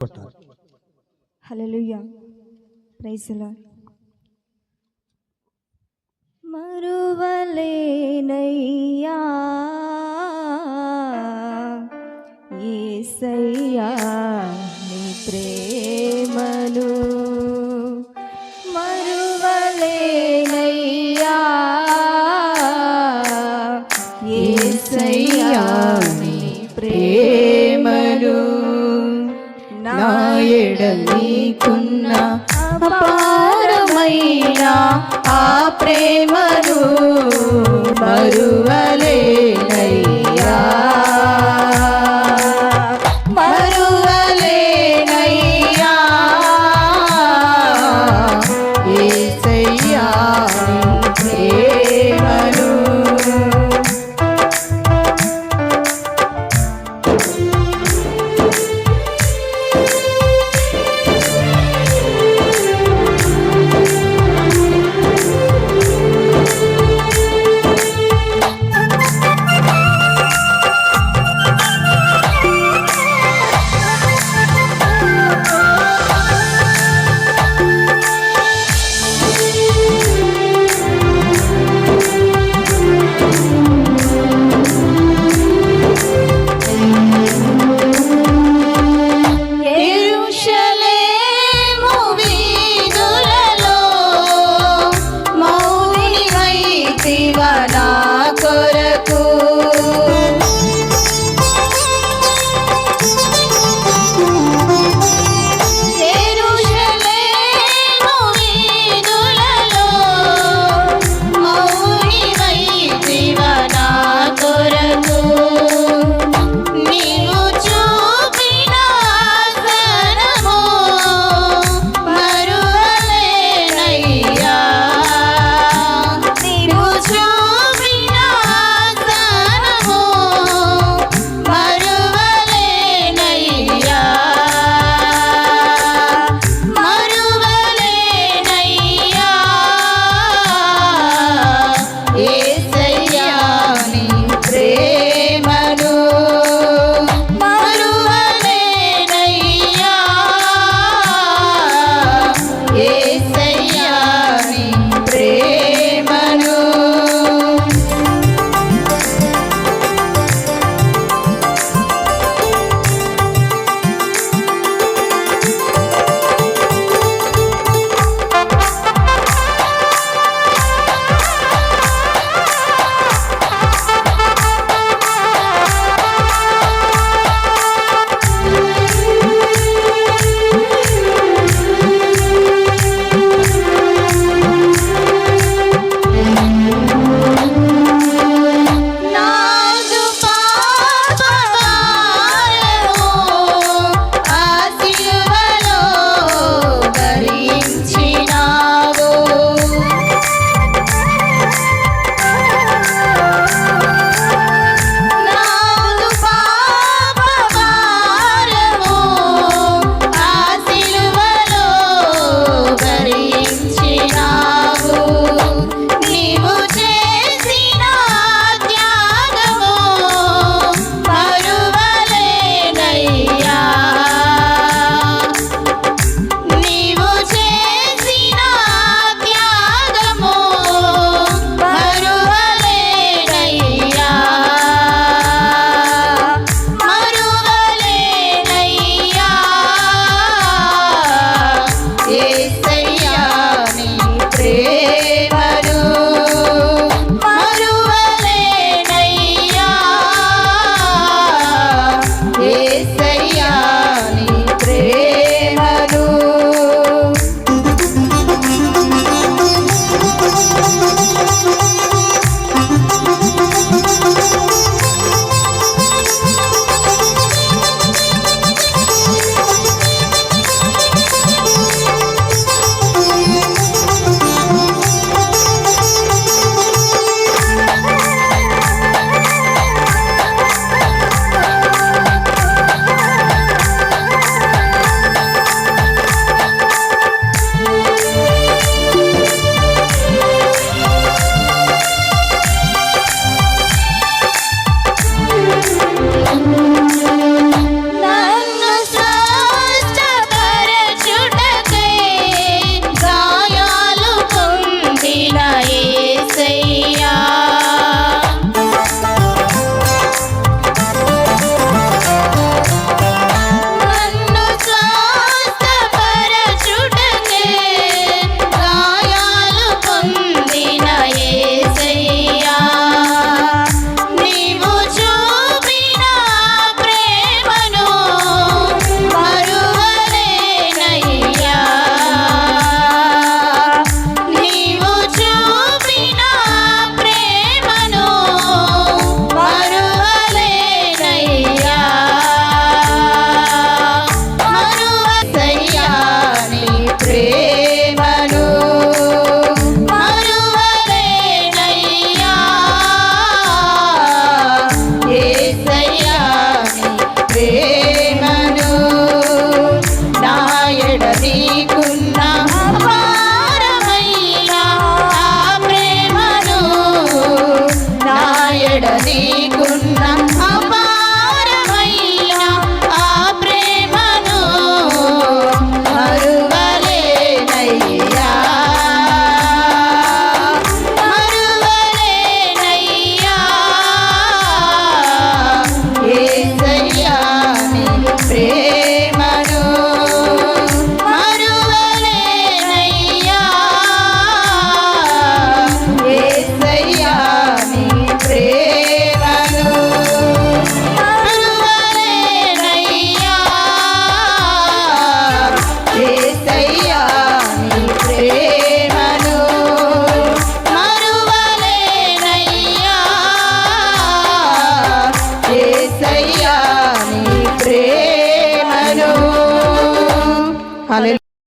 కొట్టాలి ది మరువలేనయ్యా. యేసయ్యా నీ ప్రేమను నా ఎడ అపారమైన ఆ ప్రేమను మరువలే করে কোন